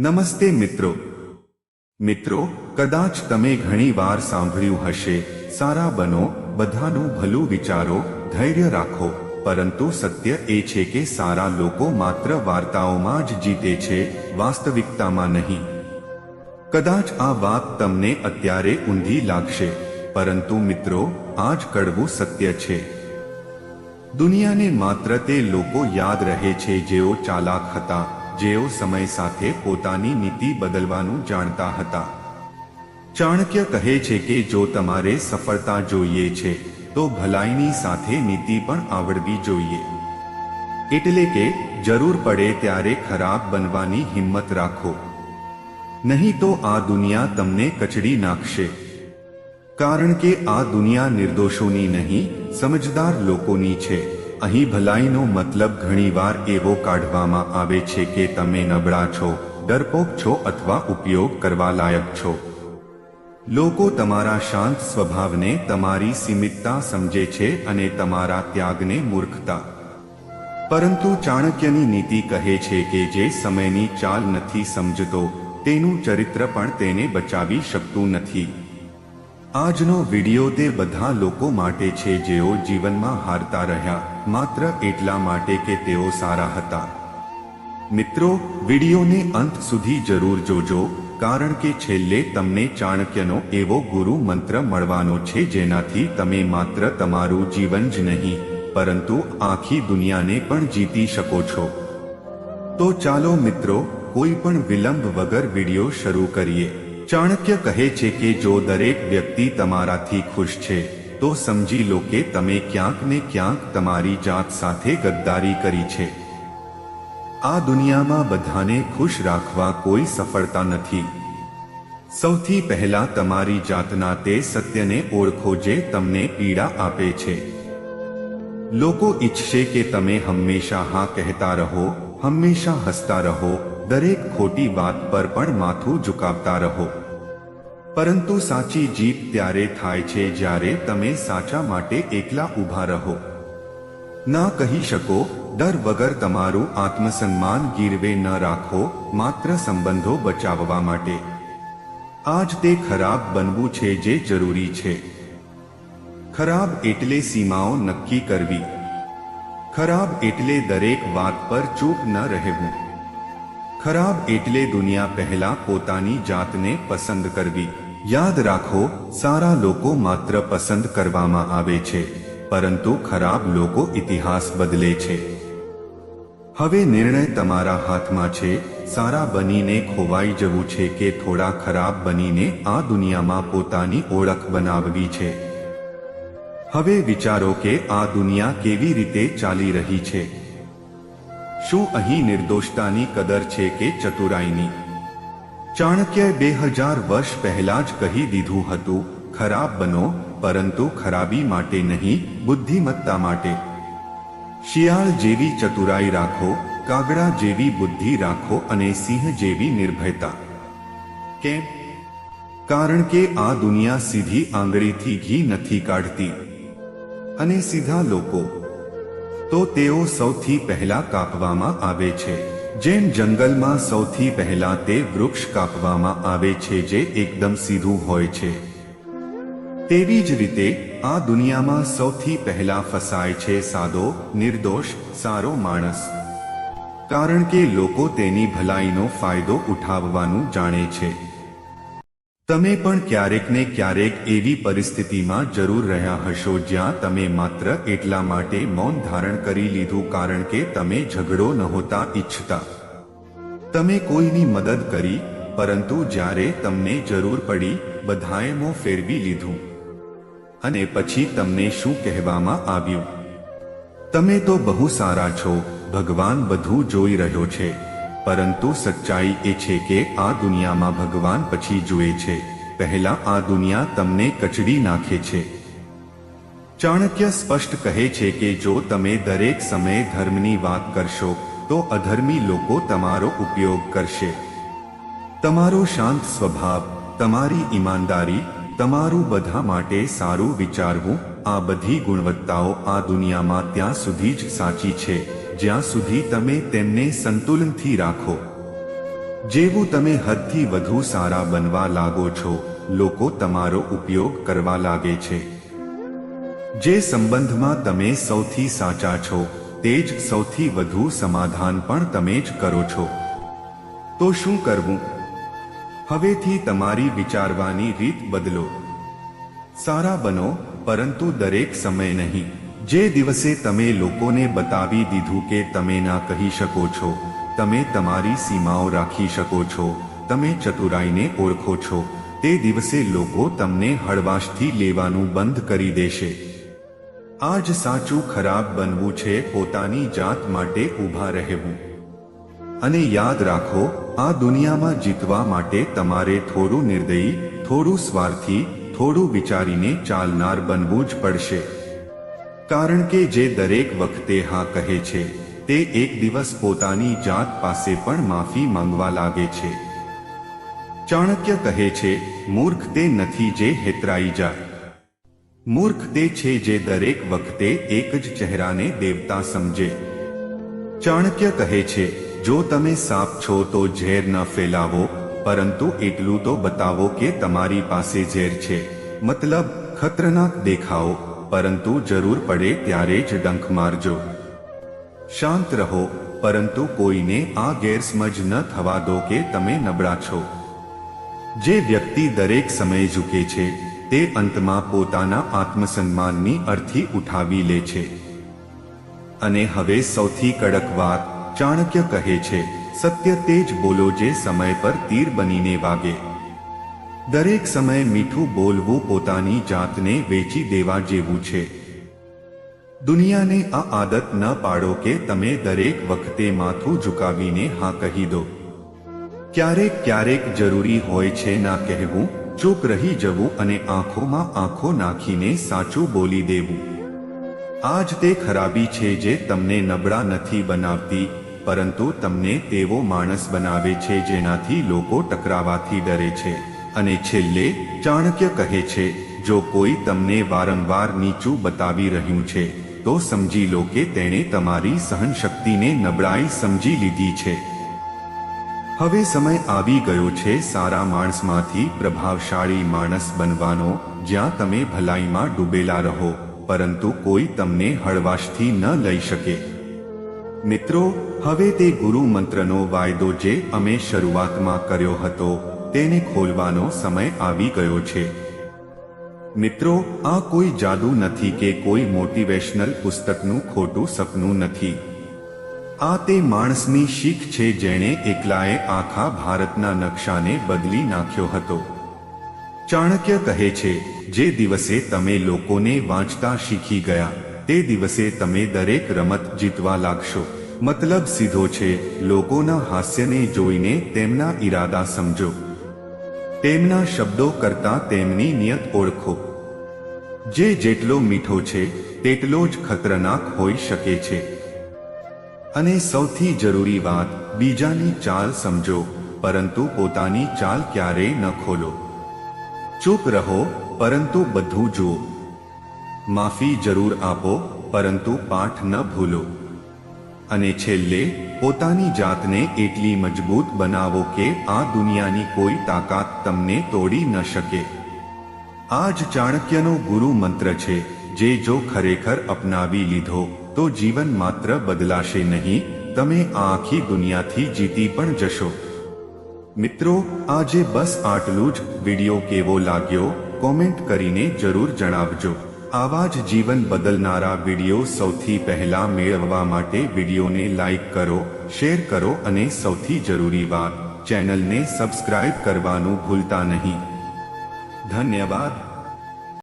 નમસ્તે મિત્રો. મિત્રો, કદાચ તમે ઘણીવાર સાંભળ્યું હશે, સારા બનો, બધાનું ભલું વિચારો, ધૈર્ય રાખો, પરંતુ સત્ય એ છે કે સારા લોકો માત્ર વાર્તાઓમાં જ જીતે છે, વાસ્તવિકતામાં નહીં. કદાચ આ વાત તમને અત્યારે ઊંધી લાગશે, પરંતુ મિત્રો આ જ કડવું સત્ય છે. દુનિયાને માત્ર તે લોકો યાદ રહે છે જેઓ ચાલાક હતા જેઓ સમય સાથે પોતાની નીતિ બદલવાનું જાણતા હતા. ચાણક્ય કહે છે કે જો તમારે સફળતા જોઈએ છે, તો ભલાઈની સાથે નીતિ પણ આવડવી જોઈએ. એટલે કે જરૂર પડે ત્યારે ખરાબ બનવાની હિંમત રાખો. નહીં તો આ દુનિયા તમને કચડી નાખશે. કારણ કે આ દુનિયા નિર્દોષોની નહીં, સમજદાર લોકોની છે. અહીં ભલાઈનો મતલબ ઘણીવાર એવો કાઢવામાં આવે છે કે તમે નબળા છો, ડરપોક છો અથવા ઉપયોગ કરવા લાયક છો. લોકો તમારા શાંત સ્વભાવને તમારી સીમિતતા સમજે છે અને તમારા ત્યાગને મૂર્ખતા. પરંતુ ચાણક્યની નીતિ કહે છે કે જે સમયની ચાલ નથી સમજતો, તેનું ચરિત્ર પણ તેને બચાવી શકતું નથી. આજનો વિડિયો તે બધા લોકો માટે છે જેઓ જીવનમાં હારતા રહ્યા, માત્ર એટલા માટે કે તેઓ સારા હતા. મિત્રો, વિડિયોને અંત સુધી જરૂર જોજો, કારણ કે છેલ્લે તમને ચાણક્યનો એવો ગુરુ મંત્ર મળવાનો છે જેનાથી તમે માત્ર તમારું જીવન જ નહીં, પરંતુ આખી દુનિયાને પણ જીતી શકો છો. તો ચાલો મિત્રો, કોઈ પણ વિલંબ વગર વિડિયો શરૂ કરીએ. ચાણક્ય કહે છે કે જો દરેક વ્યક્તિ તમારાથી ખુશ છે, તો સમજી લો કે તમે ક્યાંક ને ક્યાંક તમારી જાત સાથે ગદ્દારી કરી છે. આ દુનિયામાં બધાને ખુશ રાખવા કોઈ સફળતા નથી. સૌથી પહેલા તમારી જાતના તે સત્યને ઓળખો જે તમને પીડા આપે છે. લોકો ઈચ્છશે કે તમે હંમેશા હા કહેતા રહો, હંમેશા હસતા રહો, દરેક ખોટી વાત પર પણ માથું ઝુકાવતા રહો. પરંતુ સાચી જીત ત્યારે થાય છે જ્યારે તમે સાચા માટે એકલા ઊભા રહો. ના કહી શકો, ડર વગર તમારું આત્મસન્માન ગીરવે ન રાખો, માત્ર સંબંધો બચાવવા માટે. આજ તે ખરાબ બનવું છે જે જરૂરી છે. ખરાબ એટલે સીમાઓ નક્કી કરવી. ખરાબ એટલે દરેક વાત પર ચૂપ ન રહેવું. ખરાબ એટલે દુનિયા પહેલા પોતાની જાતને પસંદ કરવી. યાદ રાખો, સારા લોકો માત્ર પસંદ કરવામાં આવે છે, પરંતુ ખરાબ લોકો ઇતિહાસ બદલે છે. હવે નિર્ણય તમારા હાથમાં છે, સારા બનીને ખોવાઈ જવું છે કે થોડા ખરાબ બનીને આ દુનિયામાં પોતાની ઓળખ બનાવવી છે. હવે વિચારો કે આ દુનિયા કેવી રીતે ચાલી રહી છે. શું અહીં નિર્દોષતાની કદર છે કે ચતુરાઈની? ચાણક્ય બે હજાર વર્ષ પહેલા જ કહી દીધું હતું, ખરાબ બનો, પરંતુ ખરાબી માટે નહીં, બુદ્ધિમત્તા માટે. શિયાળ જેવી ચતુરાઈ રાખો, કાગડા જેવી બુદ્ધિ રાખો અને સિંહ જેવી નિર્ભયતા. કેમ? કારણ કે આ દુનિયા સીધી આંગળીથી ઘી નથી કાઢતી. અને સીધા લોકો. તો તેઓ સૌથી પહેલા કાપવામાં આવે છે. જેમ જંગલમાં સૌથી પહેલા તે વૃક્ષ કાપવામાં આવે છે જે એકદમ સીધું હોય છે. તેવી જ રીતે આ દુનિયામાં સૌથી પહેલા ફસાય છે સાદો, નિર્દોષ, સારો માણસ. કારણ કે લોકો તેની ભલાઈનો ફાયદો ઉઠાવવાનું જાણે છે. તમે પણ ક્યારેક ને ક્યારેક એવી પરિસ્થિતિમાં જરૂર રહ્યા હશો જ્યાં તમે માત્ર એટલા માટે મૌન ધારણ કરી લીધું કારણ કે તમે ઝઘડો નહોતા ઈચ્છતા. તમે કોઈની મદદ કરી, પરંતુ જ્યારે તમને જરૂર પડી, બધાએ મો ફેરવી લીધું. અને પછી તમને શું કહેવામાં આવ્યું? તમે તો બહુ સારા છો, ભગવાન બધું જોઈ રહ્યો છે. પરંતુ સચ્ચાઈ એ છે કે આ દુનિયામાં ભગવાન પછી જુએ છે. પહેલા આ દુનિયા તમને કચડી નાખે છે. ચાણક્ય સ્પષ્ટ કહે છે કે જો તમે દરેક સમયે ધર્મની વાત કરશો, તો અધર્મી લોકો તમારો ઉપયોગ કરશે. તમારો શાંત સ્વભાવ, તમારી ઈમાનદારી, તમારું બધા માટે સારું વિચારવું, આ બધી ગુણવત્તાઓ આ દુનિયામાં ત્યાં સુધી જ સાચી છે. જ્યાં સુધી તમે તેમને સંતુલનથી રાખો. જેવું તમે હદથી વધુ સારા બનવા લાગો છો, લોકો તમારો ઉપયોગ કરવા લાગે છે. જે સંબંધમાં તમે સૌથી સાચા છો, તે જ સૌથી વધુ સમાધાન પણ તમે જ કરો છો. તો શું કરવું? હવેથી તમારી વિચારવાની રીત બદલો. સારા બનો, પરંતુ દરેક સમય નહીં. જે દિવસે તમે લોકોને બતાવી દીધું કે તમે ના કહી શકો છો, તમે તમારી સીમાઓ રાખી શકો છો, તમે ચતુરાઈને ઓળખો છો, તે દિવસે લોકો તમને હળવાશથી લેવાનું બંધ કરી દેશે. આ જ સાચું ખરાબ બનવું છે પોતાની જાત માટે ઊભા રહેવું. અને યાદ રાખો, આ દુનિયામાં જીતવા માટે તમારે થોડું નિર્દયી, થોડું સ્વાર્થી, થોડું વિચારીને ચાલનાર બનવું જ પડશે. કારણ કે જે દરેક વખતે હા કહે છે, તે એક દિવસ પોતાની જાત પાસે પણ માફી માંગવા લાગે છે. ચાણક્ય કહે છે, મૂર્ખ તે નથી જે હેતરાઈ જાય. મૂર્ખ તે છે જે દરેક વખતે એક જ ચહેરાને દેવતા સમજે. ચાણક્ય કહે છે, જો તમે સાપ છો તો ઝેર ન ફેલાવો, પરંતુ એટલું તો બતાવો કે તમારી પાસે ઝેર છે. મતલબ, ખતરનાક દેખાઓ. પરંતુ જરૂર પડે ત્યારે જ ડંખ મારજો. શાંત રહો, પરંતુ કોઈને આ ગેરસમજ ન થવા દો કે તમે નબળા છો. જે વ્યક્તિ દરેક સમયે ઝૂકે છે, તે અંતમાં પોતાના આત્મસન્માનની અર્થી ઉઠાવી લે છે. અને હવે સૌથી કડક વાત ચાણક્ય કહે છે, સત્ય તે જ બોલો જે સમય પર તીર બનીને વાગે. દરેક સમયે મીઠું બોલવું પોતાની જાતને વેચી દેવા જેવું છે. દુનિયાને આ આદત ન પાડો કે તમે દરેક વખતે માથું ઝુકાવીને હા કહી દો. ક્યારેક ક્યારેક જરૂરી હોય છે ના કહેવું, ચૂપ રહી જવું અને આંખોમાં આંખો નાખીને સાચું બોલી દેવું. આ જ તે ખરાબી છે જે તમને નબળા નથી બનાવતી, પરંતુ તમને તેવો માણસ બનાવે છે જેનાથી લોકો ટકરાવાથી ડરે છે. અને છેલ્લે ચાણક્ય કહે છે, જો કોઈ તમને વારંવાર નીચું બતાવી રહ્યું છે, તો સમજી લો કે તેણે તમારી સહનશક્તિને નબળાઈ સમજી લીધી છે. હવે સમય આવી ગયો છે સારા માણસમાંથી પ્રભાવશાળી માણસ બનવાનો, જ્યાં તમે ભલાઈમાં ડૂબેલા રહો, પરંતુ કોઈ તમને હળવાશથી ન લઈ શકે. મિત્રો, હવે તે ગુરુ મંત્રનો વાયદો જે અમે શરૂઆતમાં કર્યો હતો તેને ખોલવાનો સમય આવી ગયો છે. મિત્રો, આ કોઈ જાદુ નથી કે કોઈ મોટિવેશનલ પુસ્તકનું ખોટું સપનું નથી. આ તે માણસની શીખ છે જેણે એકલાએ આખા ભારતના નકશાને બદલી નાખ્યો હતો. ચાણક્ય કહે છે, જે દિવસે તમે લોકોને વાંચતા શીખી ગયા, તે દિવસે તમે દરેક રમત જીતવા લાગશો. મતલબ સીધો છે, લોકોના હાસ્યને જોઈને તેમના ઈરાદા સમજો. તેમના શબ્દો કરતા તેમની નિયત ઓળખો. જે જેટલો મીઠો છે, તેટલો જ ખતરનાક હોઈ શકે છે. અને સૌથી જરૂરી વાત, બીજાની ચાલ સમજો, પરંતુ પોતાની ચાલ ક્યારેય ન ખોલો. ચૂપ રહો, પરંતુ બધું જુઓ. માફી જરૂર આપો, પરંતુ પાઠ ન ભૂલો. અને છેલ્લે, પોતાની જાતને એટલી મજબૂત બનાવો કે આ દુનિયાની કોઈ તાકાત તમને તોડી ન શકે. આ જ ચાણક્યનો ગુરુ મંત્ર છે, જે જો ખરેખર અપનાવી લીધો, તો જીવન માત્ર બદલાશે નહીં, તમે આ આખી દુનિયાથી જીતી પણ જશો. મિત્રો, આજે બસ આટલું જ. વીડિયો કેવો લાગ્યો? કોમેન્ટ કરીને જરૂર જણાવજો. આવા જ જીવન બદલનારા વીડિયો સૌથી પહેલા મેળવવા માટે વિડીયોને લાઈક કરો, શેર કરો અને સૌથી જરૂરી વાત, ચેનલને સબસ્ક્રાઇબ કરવાનું ભૂલતા નહીં. ધન્યવાદ.